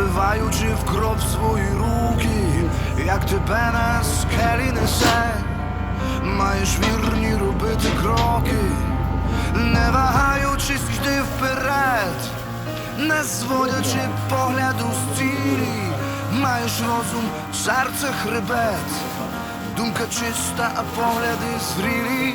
збиваючи в кров свої руки, як тебе на скелі несе, маєш вірні робити кроки, не вагаючись йти вперед, не зводячи погляду з цілі, маєш розум, серце хребет, думка чиста, а погляди зрілі.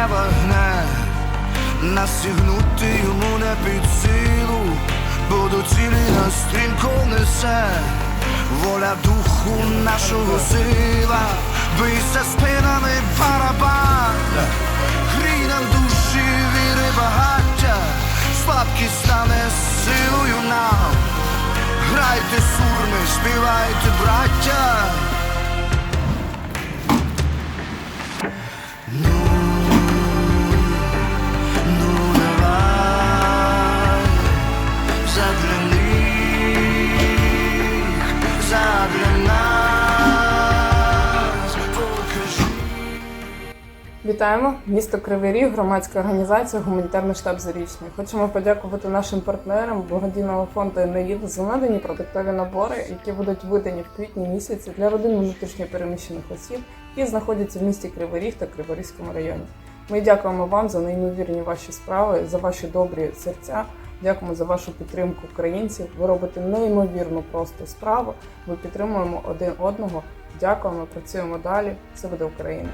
дерева гне, настігнути йому не під силу, бо до цілі нас стрімко несе, воля духу нашого сила, бийся спинами барабан, грій нам душі віри багаття, слабкість стане силою нам, грайте сурми, співайте, браття. Вітаємо! Місто Кривий Ріг, громадська організація Гуманітарний штаб Зарічний. Хочемо подякувати нашим партнерам благодійного фонду «Енеїд» за надані продуктові набори, які будуть видані в квітні місяці для родин внутрішньо переміщених осіб, які знаходяться в місті Кривий Ріг та Криворізькому районі. Ми дякуємо вам за неймовірні ваші справи, за ваші добрі серця. Дякуємо за вашу підтримку українців. Ви робите неймовірну просто справу. Ми підтримуємо один одного. Дякуємо, працюємо далі. Це буде Україна.